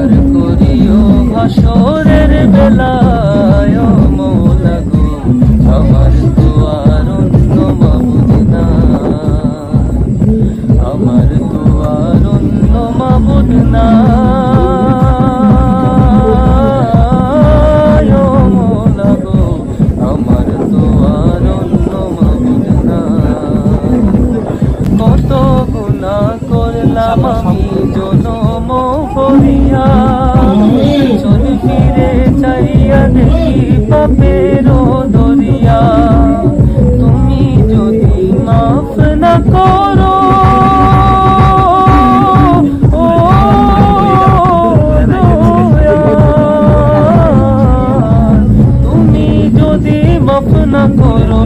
পার করিও হাসরের বেলায় মৌলা গো, আমার আর অন্য মাবুদ নাই আমার আর অন্য মাবুদ নাই ও দেখি পাপের তুমি যদি মাফ না করো তুমি যদি মাফ না করো